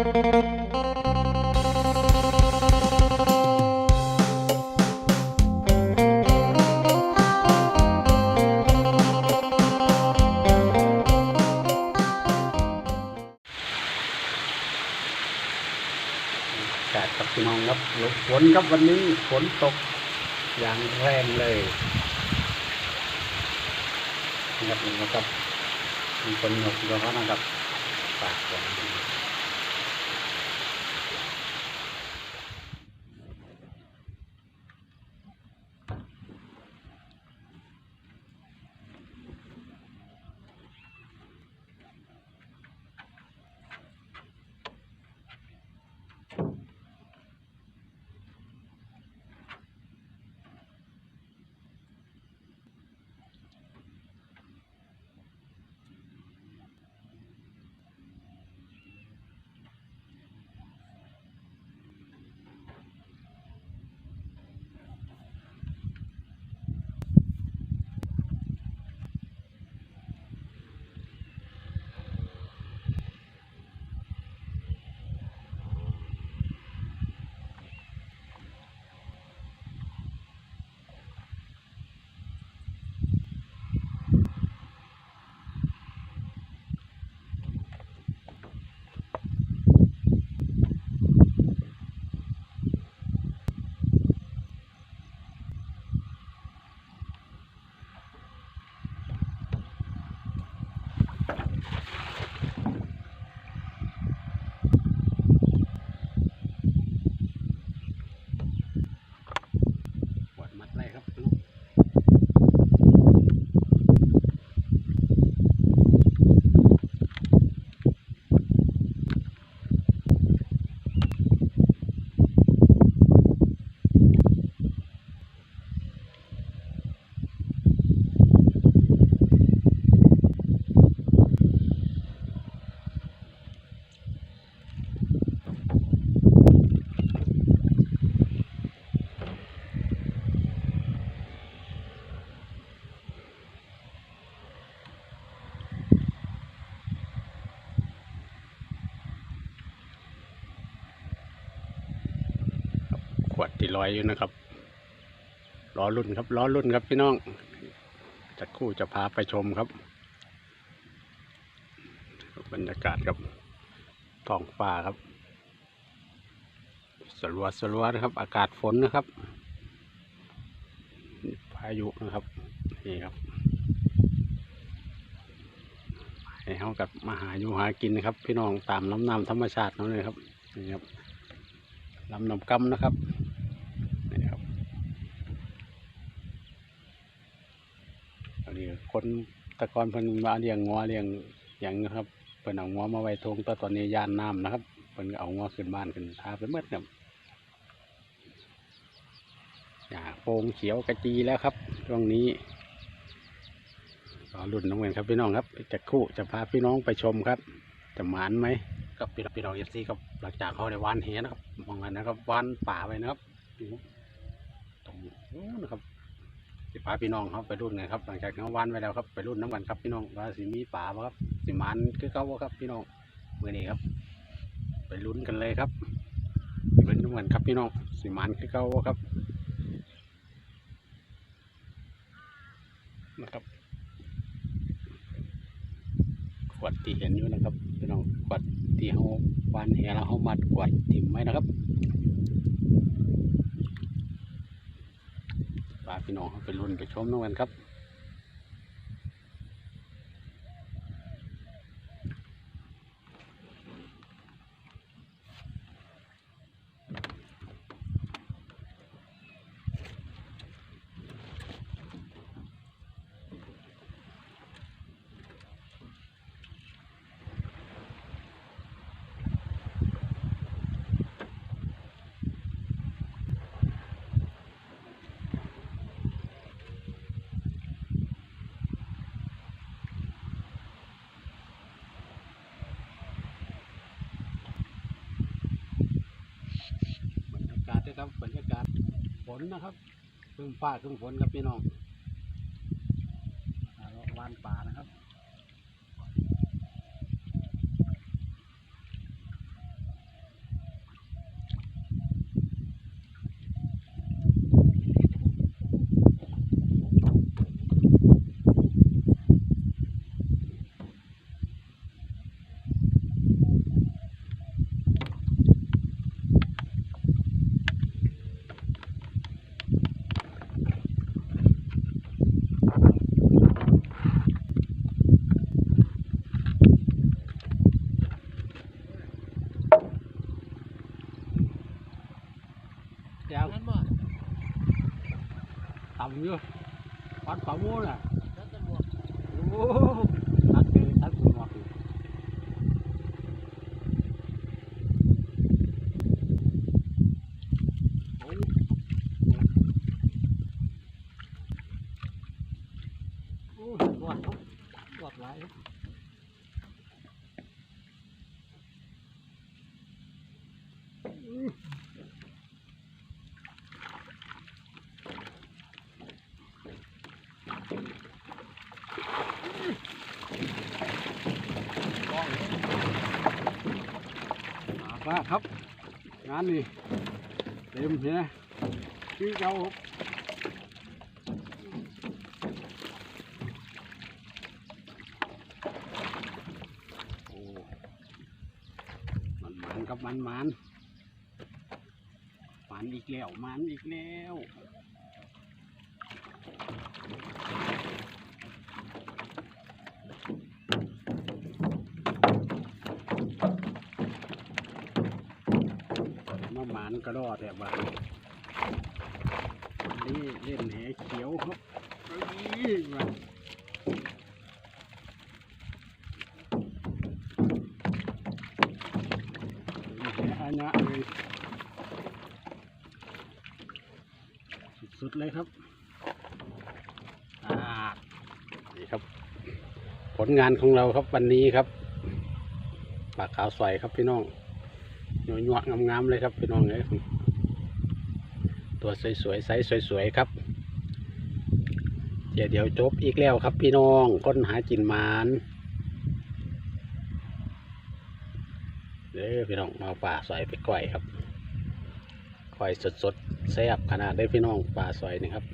อากาศครับพี่น้องครับฝนครับวันนี้ฝนตกอย่างแรงเลยนะครับนี่นะครับมีคนหนกอยู่เขานะครับปากฝน ที่ลอยอยู่นะครับล้อรุ่นครับล้อรุ่นครับพี่น้องจะครู่จะพาไปชมครับ บรรยากาศครับท้องฟ้าครับ สลัวสลัวนะครับ อากาศฝนนะครับพายุนะครับนี่ครับให้เขากับมาหาอยู่หากินนะครับ พี่น้องตามลำน้ำธรรมชาตินั่นเลยครับนี่ครับลำน้ำกำนะครับนี่ครับ อันนี้คนตะกอนเพิ่นมาเลี้ยงงัวเลี้ยงอย่างนะครับเพิ่นเอางัวมาไว้ทงแต่ตอนนี้ย่านน้ำนะครับเพิ่นเอางัวขึ้นบ้านขึ้นทาไปเมื่อครับหญ้าโปงเขียวกระจีแล้วครับช่วงนี้รอรุ่นน้องเวนครับพี่น้องครับจะคู่จะพาพี่น้องไปชมครับ จะหมานไหมกับพี่พี่น้องเอฟซีกับหลังจากเขาได้วานเฮนะครับมองกันนะครับวานป่าไว้นะครับตรงนู้นนะครับ สิพาพี่น้องเขาไปรุ่นไงครับหลังจากเขาวานไว้แล้วครับไปรุ่นน้ำกันครับพี่น้องว่าสิมีป่าครับสิมันคือเขาครับพี่น้องเมื่อนี้ครับ ไปลุ้นกันเลยครับไปลุ้นน้ำกันครับพี่น้องสิมันคือเขาครับนะครับขวดที่เห็นอยู่นะครับพี่น้องขวดที่เขาวานแหแล้วเขามัดกวาดถิ่มไว้นะครับ พี่น้องเขาไปรุ่นไปชมน้องกันครับ ครับบรรยากาศฝนนะครับครึ่งฟ้าครึ่งฝนครับพี่น้องวานป่านะครับ kéo tầm chưa? Bắt phá mua nè. าป้าครับ งานนี่เต็มเห็นไหมชื่อเราครับโอ้มันมันครับมันมันมันอีกแล้วมันอีกแล้วาหมันกระดอดแบบว่านี่เล่นแหเขียวครับเอ้ยมาอันนะเลยสุดๆเลยครับนี่ครับ ผลงานของเราครับวันนี้ครับปลาขาวสวยครับพี่น้อง หยวยวๆงามๆเลยครับพี่น้องเลยตัวสวยๆไซส์สวยๆครับเดี๋ยวเดี๋ยวจบอีกแล้วครับพี่น้องค้นหาจินมานเด้อพี่น้องมาป่าสอยไปก่อยครับก่อยสดๆแซ่บขนาดได้พี่น้องป่าสอยนี่ครับ